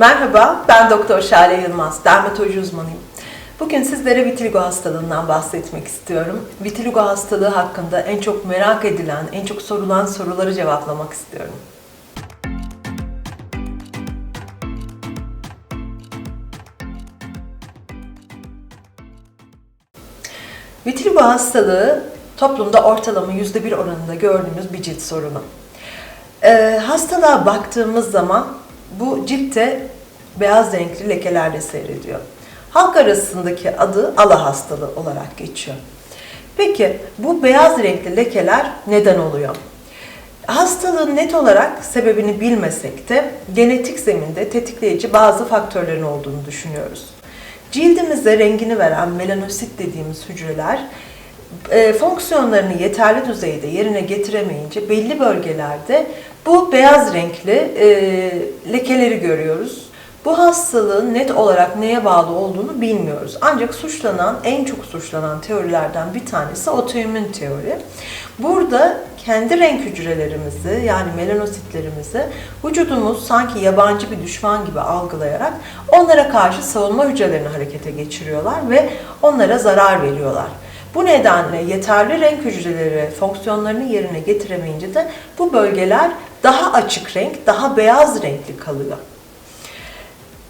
Merhaba, ben Doktor Şale Yılmaz, dermatoloji uzmanıyım. Bugün sizlere vitiligo hastalığından bahsetmek istiyorum. Vitiligo hastalığı hakkında en çok merak edilen, en çok sorulan soruları cevaplamak istiyorum. Vitiligo hastalığı toplumda ortalama %1 oranında gördüğümüz bir cilt sorunu. Ee, hastalığa baktığımız zaman bu ciltte beyaz renkli lekelerle seyrediyor. Halk arasındaki adı ala hastalığı olarak geçiyor. Peki bu beyaz renkli lekeler neden oluyor? Hastalığın net olarak sebebini bilmesek de genetik zeminde tetikleyici bazı faktörlerin olduğunu düşünüyoruz. Cildimize rengini veren melanosit dediğimiz hücreler e, fonksiyonlarını yeterli düzeyde yerine getiremeyince belli bölgelerde bu beyaz renkli e, lekeleri görüyoruz. Bu hastalığın net olarak neye bağlı olduğunu bilmiyoruz. Ancak suçlanan, en çok suçlanan teorilerden bir tanesi otoimmün teori. Burada kendi renk hücrelerimizi yani melanositlerimizi vücudumuz sanki yabancı bir düşman gibi algılayarak onlara karşı savunma hücrelerini harekete geçiriyorlar ve onlara zarar veriyorlar. Bu nedenle yeterli renk hücreleri fonksiyonlarını yerine getiremeyince de bu bölgeler daha açık renk, daha beyaz renkli kalıyor.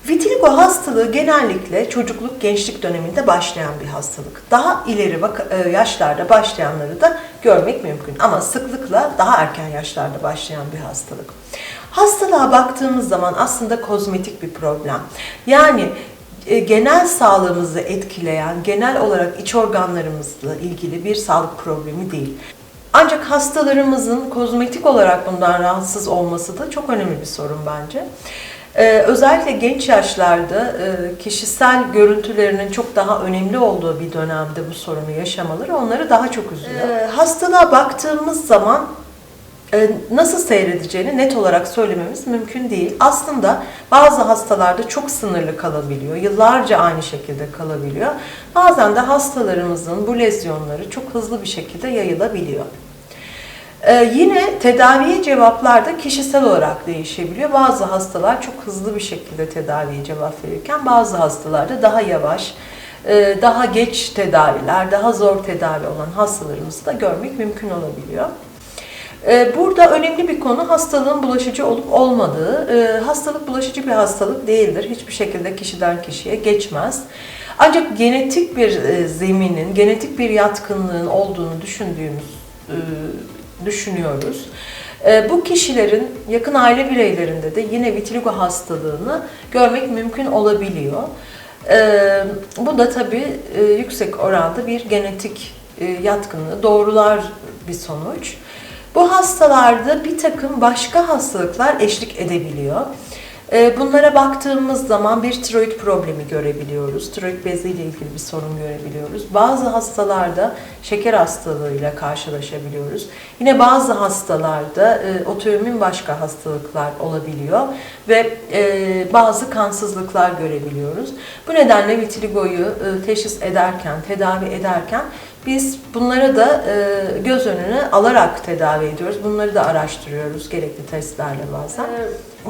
Vitiligo hastalığı genellikle çocukluk, gençlik döneminde başlayan bir hastalık. Daha ileri e, yaşlarda başlayanları da görmek mümkün ama sıklıkla daha erken yaşlarda başlayan bir hastalık. Hastalığa baktığımız zaman aslında kozmetik bir problem. Yani genel sağlığımızı etkileyen, genel olarak iç organlarımızla ilgili bir sağlık problemi değil. Ancak hastalarımızın kozmetik olarak bundan rahatsız olması da çok önemli bir sorun bence. Ee, özellikle genç yaşlarda e, kişisel görüntülerinin çok daha önemli olduğu bir dönemde bu sorunu yaşamaları onları daha çok üzüyor. Ee, hastalığa baktığımız zaman e, nasıl seyredeceğini net olarak söylememiz mümkün değil. Aslında bazı hastalarda çok sınırlı kalabiliyor, yıllarca aynı şekilde kalabiliyor. Bazen de hastalarımızın bu lezyonları çok hızlı bir şekilde yayılabiliyor. Ee, yine tedaviye cevaplar da kişisel olarak değişebiliyor. Bazı hastalar çok hızlı bir şekilde tedaviye cevap verirken bazı hastalarda daha yavaş, e, daha geç tedaviler, daha zor tedavi olan hastalarımızı da görmek mümkün olabiliyor. Ee, burada önemli bir konu hastalığın bulaşıcı olup olmadığı. Ee, hastalık bulaşıcı bir hastalık değildir. Hiçbir şekilde kişiden kişiye geçmez. Ancak genetik bir e, zeminin, genetik bir yatkınlığın olduğunu düşündüğümüz e, düşünüyoruz. E, bu kişilerin yakın aile bireylerinde de yine vitiligo hastalığını görmek mümkün olabiliyor. Bu da tabii yüksek oranda bir genetik yatkınlığı doğrular bir sonuç. Bu hastalarda bir takım başka hastalıklar eşlik edebiliyor. Ee, bunlara baktığımız zaman bir tiroid problemi görebiliyoruz. Tiroid beziyle ilgili bir sorun görebiliyoruz. Bazı hastalarda şeker hastalığıyla karşılaşabiliyoruz. Yine bazı hastalarda e, otoimmün başka hastalıklar olabiliyor ve e, bazı kansızlıklar görebiliyoruz. Bu nedenle vitiligoyu e, teşhis ederken, tedavi ederken biz bunlara da e, göz önüne alarak tedavi ediyoruz. Bunları da araştırıyoruz gerekli testlerle bazen.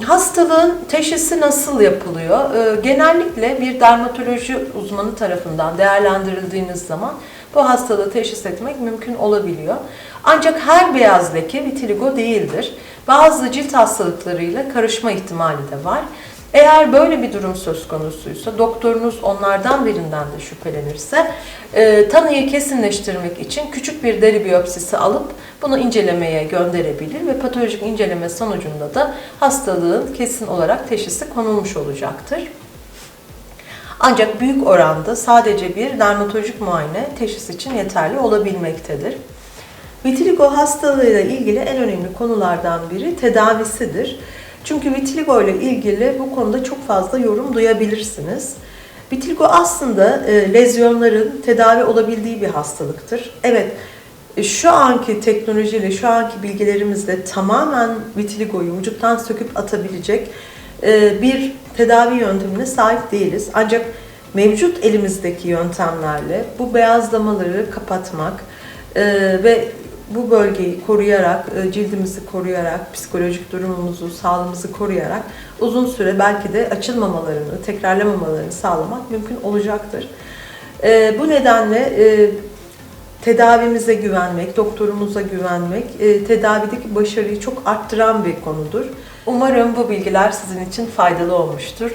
Hastalığın teşhisi nasıl yapılıyor? E, genellikle bir dermatoloji uzmanı tarafından değerlendirildiğiniz zaman bu hastalığı teşhis etmek mümkün olabiliyor. Ancak her beyaz leke vitiligo değildir. Bazı cilt hastalıklarıyla karışma ihtimali de var. Eğer böyle bir durum söz konusuysa, doktorunuz onlardan birinden de şüphelenirse, e, tanıyı kesinleştirmek için küçük bir deri biyopsisi alıp bunu incelemeye gönderebilir ve patolojik inceleme sonucunda da hastalığın kesin olarak teşhisi konulmuş olacaktır. Ancak büyük oranda sadece bir dermatolojik muayene teşhis için yeterli olabilmektedir. Vitiligo hastalığıyla ilgili en önemli konulardan biri tedavisidir. Çünkü vitiligo ile ilgili bu konuda çok fazla yorum duyabilirsiniz. Vitiligo aslında e, lezyonların tedavi olabildiği bir hastalıktır. Evet, e, şu anki teknolojiyle, şu anki bilgilerimizle tamamen vitiligoyu vücuttan söküp atabilecek e, bir tedavi yöntemine sahip değiliz. Ancak mevcut elimizdeki yöntemlerle bu beyazlamaları kapatmak ve bu bölgeyi koruyarak, e, cildimizi koruyarak, psikolojik durumumuzu, sağlığımızı koruyarak uzun süre belki de açılmamalarını, tekrarlamamalarını sağlamak mümkün olacaktır. E, Bu nedenle e, tedavimize güvenmek, doktorumuza güvenmek, tedavideki başarıyı çok arttıran bir konudur. Umarım bu bilgiler sizin için faydalı olmuştur.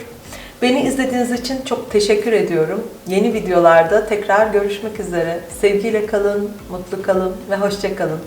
Beni izlediğiniz için çok teşekkür ediyorum. Yeni videolarda tekrar görüşmek üzere. Sevgiyle kalın, mutlu kalın ve hoşça kalın.